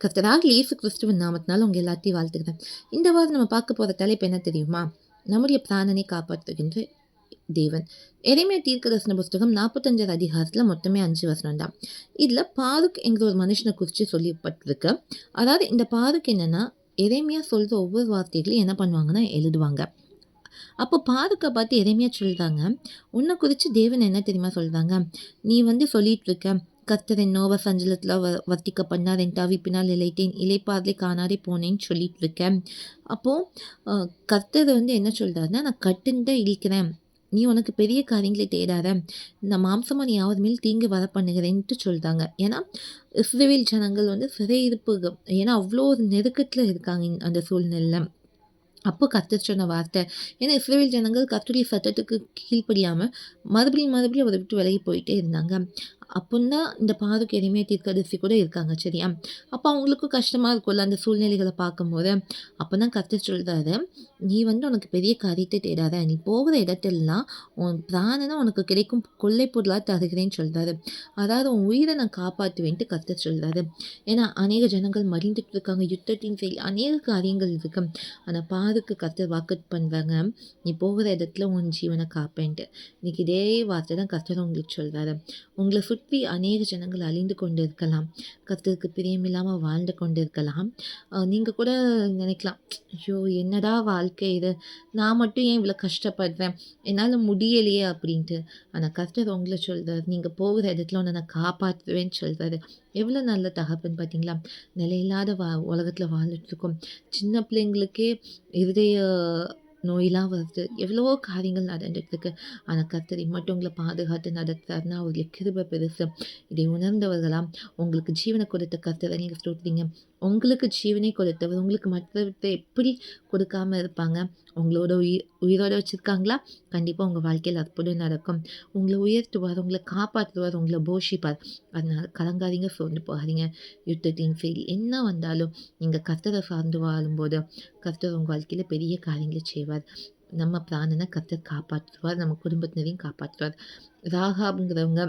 கர்த்தராக இயேசு கிறிஸ்துவின் நாமத்தினால உங்கள் எல்லாத்தையும் வாழ்த்துக்கிறேன் இந்த வாரம் நம்ம பார்க்க போகிற தலைப்பு என்ன தெரியுமா நம்முடைய பிராணனை காப்பாற்றுகின்ற தேவன் எதையுமே தீர்க்கதர்சன புஸ்தகம் நாற்பத்தஞ்சாவது அதிகாரத்தில் மொத்தமே அஞ்சு வசனம் தான் இதில் பாருக் என்கிற ஒரு மனுஷனை குறித்து சொல்லப்பட்டிருக்கு அதாவது இந்த பாருக் என்னென்னா எதைமையாக சொல்கிற ஒவ்வொரு வார்த்தைகளையும் என்ன பண்ணுவாங்கன்னா எழுதுவாங்க அப்போ பாருக்கை பார்த்து எதையுமே சொல்கிறாங்க உன்னை குறித்து தேவன் என்ன தெரியுமா சொல்கிறாங்க நீ வந்து சொல்லிகிட்ருக்க இருக்க கர்த்தரின் நோவ சஞ்சலத்தில் வ வர்த்திக்க பண்ணார் என் தவிப்பினால் இழைத்தேன். இலைப்பாதலை காணாதே போனேன்னு சொல்லிட்டு இருக்கேன் அப்போது கர்த்தர் வந்து என்ன சொல்கிறாருன்னா நான் கட்டுன்னு தான் இழிக்கிறேன் நீ உனக்கு பெரிய காரியங்களை தேடாத. இந்த மாம்சமாக நீ யாவது மேல் தீங்கு வர பண்ணுகிறேன்ட்டு சொல்கிறாங்க ஏன்னா இஸ்ரேல் ஜனங்கள் வந்து சிறை இருப்பு ஏன்னா அவ்வளோ ஒரு நெருக்கத்தில் இருக்காங்க அந்த சூழ்நிலை அப்போ கத்தர் சொன்ன வார்த்தை ஏன்னா இஸ்ரேல் ஜனங்கள் கத்துடைய சட்டத்துக்கு கீழ்ப்படியாமல் மறுபடியும் மறுபடியும் அவரை விட்டு விலகி போயிட்டே இருந்தாங்க. தான் இந்த பாருக்கு எதுவுமே தீர்க்கதரிசி கூட இருக்காங்க சரியா? அப்போ அவங்களுக்கும் கஷ்டமாக இருக்கும்ல அந்த சூழ்நிலைகளை பார்க்கும்போது. அப்போ தான் கற்று சொல்கிறாரு நீ வந்து உனக்கு பெரிய காரியத்தை தேடாத. நீ போகிற இடத்துலலாம் உன் பிராணனை உனக்கு கிடைக்கும் கொள்ளை பொருளாக தருகிறேன்னு சொல்கிறாரு அதாவது உன் உயிரை நான் காப்பாற்றுவேன்ட்டு கற்று சொல்கிறாரு ஏன்னா அநேக ஜனங்கள் மறிந்துட்டு இருக்காங்க. யுத்தத்தின் சரி அநேக காரியங்கள் இருக்கு. அந்த பாருக்கு கற்று வாக்கு பண்ணுறாங்க நீ போகிற இடத்துல உன் ஜீவனை காப்பேன்ட்டு. இன்னைக்கு இதே வார்த்தை தான் கத்தர் உங்களுக்கு சொல்கிறாரு உங்களை சுற்றி அநேக ஜனங்கள் அழிந்து கொண்டு இருக்கலாம் கத்தருக்கு பிரியமில்லாமல் வாழ்ந்து கொண்டு இருக்கலாம் நீங்கள் கூட நினைக்கலாம் ஐயோ என்னடா வாழ்க்கை இது? நான் மட்டும் ஏன் இவ்வளோ கஷ்டப்படுறேன்? என்னால் முடியலையே அப்படின்ட்டு. ஆனால் கஷ்டத்தை உங்களை சொல்கிறார் நீங்கள் போகிற இடத்துல ஒன்று நான் காப்பாற்றுவேன்னு சொல்கிறாரு எவ்வளோ நல்ல தகப்பன் பார்த்தீங்களா? நிலையில்லாத வா உலகத்தில் வாழ்ந்துட்டுருக்கோம் சின்ன பிள்ளைங்களுக்கே இருதய நோயெலாம் வருது. எவ்வளவோ காரியங்கள் நடந்துட்டுருக்கு. ஆனால் கர்த்தரை மட்டும் உங்களை பாதுகாத்து நடத்துறாருன்னா அவருடைய கிருப பெருசு. இதை உணர்ந்தவர்களாம் உங்களுக்கு ஜீவனை கொடுத்த கர்த்தரை நீங்கள் சொல்கிறீங்க உங்களுக்கு ஜீவனை கொடுத்தவர் உங்களுக்கு மற்றவர்கிட்ட எப்படி கொடுக்காம இருப்பாங்க? உங்களோட உயிர் உயிரோடு வச்சுருக்காங்களா? கண்டிப்பாக உங்கள் வாழ்க்கையில் அற்புதம் நடக்கும். உங்களை உயர்த்துவார் உங்களை காப்பாற்றுவார் உங்களை போஷிப்பார். அதனால் கலங்காதீங்க சோர்ந்து போகாதீங்க. யுத்தத்தின் ஃபெயில் என்ன வந்தாலும் நீங்கள் கர்த்தரை சார்ந்து வாழும்போது கர்த்தர் உங்கள் வாழ்க்கையில் பெரிய காரியங்களை செய்வார். நம்ம பிராணனை கர்த்தர் காப்பாற்றுவார் நம்ம குடும்பத்தினரையும் காப்பாற்றுவார். ராகாபுங்கிறவங்க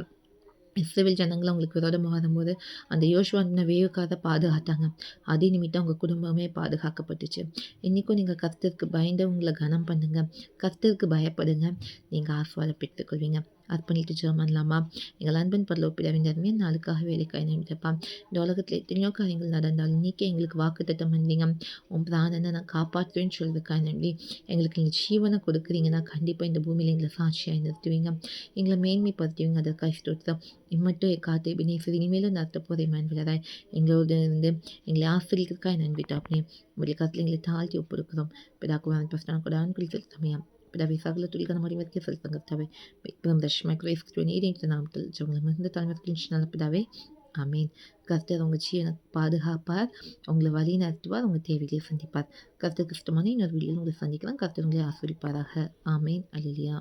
இஸ்ரேல் ஜனங்கள் அவங்களுக்கு விரோதமாக வரும்போது அந்த யோசுவான வேவுக்காக பாதுகாத்தாங்க. அதே நிமித்தம் அவங்க குடும்பமே பாதுகாக்கப்பட்டுச்சு. இன்றைக்கும் நீங்கள் கர்த்தருக்கு பயந்தவங்களை கனம் பண்ணுங்கள் கர்த்தருக்கு பயப்படுங்க. நீங்கள் ஆஸ்வாதம் பெற்றுக்கொள்வீங்க. அர்ப்பணித்து ஜெர்மன்லாமா? எங்கள் அன்பன் பரலோ தருமே நாளுக்காக வேலைக்காய் நினைத்தப்பா. இந்த உலகத்தில் எத்தனையோ காரியங்கள் நடந்தாலும் இன்றைக்கி எங்களுக்கு வாக்கு திட்டம் பண்ணீங்க உன் பிராணனை நான் காப்பாற்றுவேன்னு சொல்றதுக்காக நன்றி. எங்களுக்கு நீங்கள் ஜீவனை கொடுக்குறீங்கன்னா கண்டிப்பாக இந்த பூமியில் எங்களை சாட்சியாக நிறுத்துவீங்க. எங்களை மேன்மைப்படுத்துவீங்க. அதற்காக ஸ்தோத்திரம். இம்மட்டும் காத்து பினேசர் இனிமேலும் நடத்த போதை மேன்விலராய் எங்களோட இருந்து எங்களை ஆசிரியர்களுக்காக நன்றிட்டாப்னே உங்களுடைய கருத்தில் எங்களை தாழ்த்தி ஒப்புருக்கிறோம் பிதாக்குவான் பிரச்சனை கூட ஆண்குள் செலுத்தமையாம் பிதாவை சகல துளிக்கான மடிவதற்கு செலுத்தங்கத்தாவே பெரும் தர்ஷமா கிரேஸ் நீரின் நாமத்தில் உங்களை மிகுந்த தலைமைக்கு நல்ல பிதாவே ஆமீன் கர்த்தர் உங்கள் ஜீவனை பாதுகாப்பார் உங்களை வழி நடத்துவார் உங்கள் தேவைகளை சந்திப்பார் கர்த்தர் கிறிஸ்தமான இன்னொரு வீட்டில் உங்களை சந்திக்கலாம் கர்த்தர் உங்களை ஆஸ்வதிப்பாராக ஆமீன் அலிலியா